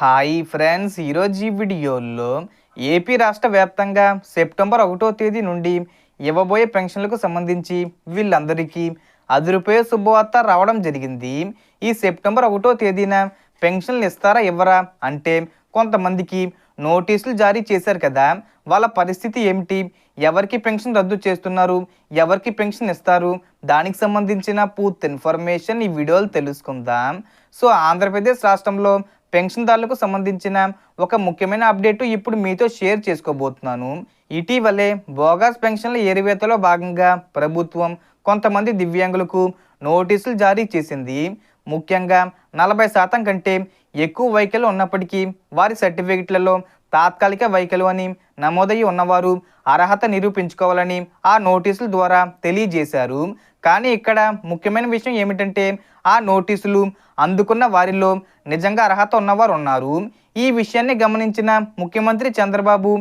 Hi friends ఈరోజు ఈ వీడియోలో ఏపీ రాష్ట్ర వ్యాప్తంగా సెప్టెంబర్ ఒకటో తేదీ నుండి ఇవ్వబోయే పెన్షన్లకు సంబంధించి వీళ్ళందరికీ అదిరిపోయే శుభవార్త రావడం జరిగింది. ఈ సెప్టెంబర్ ఒకటో తేదీన పెన్షన్లు ఇస్తారా ఇవ్వరా అంటే కొంతమందికి నోటీసులు జారీ చేశారు కదా. వాళ్ళ పరిస్థితి ఏమిటి? ఎవరికి పెన్షన్ రద్దు చేస్తున్నారు? ఎవరికి పెన్షన్ ఇస్తారు? దానికి సంబంధించిన పూర్తి ఇన్ఫర్మేషన్ ఈ వీడియోలు తెలుసుకుందాం. సో ఆంధ్రప్రదేశ్ రాష్ట్రంలో పెన్షన్దారులకు సంబంధించిన ఒక ముఖ్యమైన అప్డేట్ ఇప్పుడు మీతో షేర్ చేసుకోబోతున్నాను. ఇటీవలే బోగస్ పెన్షన్ల ఏరివేతలో భాగంగా ప్రభుత్వం కొంతమంది దివ్యాంగులకు నోటీసులు జారీ చేసింది. ముఖ్యంగా నలభై శాతం కంటే ఎక్కువ వైకల్యం ఉన్నప్పటికీ వారి సర్టిఫికెట్లలో తాత్కాలిక వైకల్యం అని నమోదయ్యి ఉన్నవారు అర్హత నిరూపించుకోవాలని ఆ నోటీసుల ద్వారా తెలియజేశారు. కానీ ఇక్కడ ముఖ్యమైన విషయం ఏమిటంటే ఆ నోటీసులు అందుకున్న వారిలో నిజంగా అర్హత ఉన్నవారు ఉన్నారు. ఈ విషయాన్ని గమనించిన ముఖ్యమంత్రి చంద్రబాబు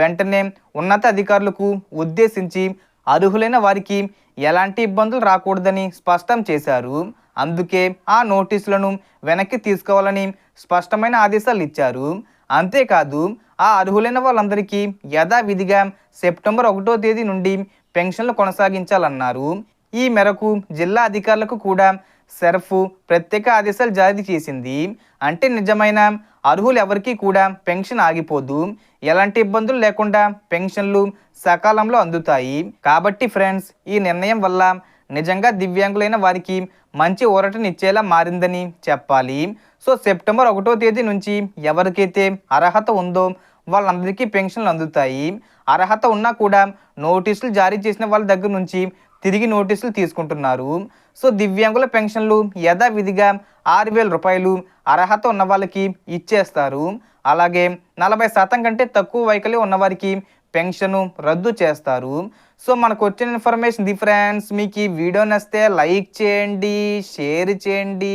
వెంటనే ఉన్నత అధికారులకు ఉద్దేశించి అర్హులైన వారికి ఎలాంటి ఇబ్బందులు రాకూడదని స్పష్టం చేశారు. అందుకే ఆ నోటీసులను వెనక్కి తీసుకోవాలని స్పష్టమైన ఆదేశాలు ఇచ్చారు. అంతేకాదు ఆ అర్హులైన వాళ్ళందరికీ యథావిధిగా సెప్టెంబర్ ఒకటో తేదీ నుండి పెన్షన్లు కొనసాగించాలన్నారు. ఈ మేరకు జిల్లా అధికారులకు కూడా సెర్ఫ్ ప్రత్యేక ఆదేశాలు జారీ చేసింది. అంటే నిజమైన అర్హులు ఎవరికీ కూడా పెన్షన్ ఆగిపోదు. ఎలాంటి ఇబ్బందులు లేకుండా పెన్షన్లు సకాలంలో అందుతాయి. కాబట్టి ఫ్రెండ్స్ ఈ నిర్ణయం వల్ల నిజంగా దివ్యాంగులైన వారికి మంచి ఊరటనిచ్చేలా మారిందని చెప్పాలి. సో సెప్టెంబర్ ఒకటో తేదీ నుంచి ఎవరికైతే అర్హత ఉందో వాళ్ళందరికీ పెన్షన్లు అందుతాయి. అర్హత ఉన్నా కూడా నోటీసులు జారీ చేసిన వాళ్ళ దగ్గర నుంచి తిరిగి నోటీసులు తీసుకుంటున్నారు. సో దివ్యాంగుల పెన్షన్లు యథావిధిగా ఆరు వేల రూపాయలు అర్హత ఉన్న వాళ్ళకి ఇచ్చేస్తారు. అలాగే నలభై శాతం కంటే తక్కువ వైకల్యం ఉన్నవారికి పెన్షన్ రద్దు చేస్తారు. సో మనకు వచ్చిన ఇన్ఫర్మేషన్ ది ఫ్రెండ్స్ మీకు ఈ వీడియో నచ్చితే లైక్ చేయండి షేర్ చేయండి.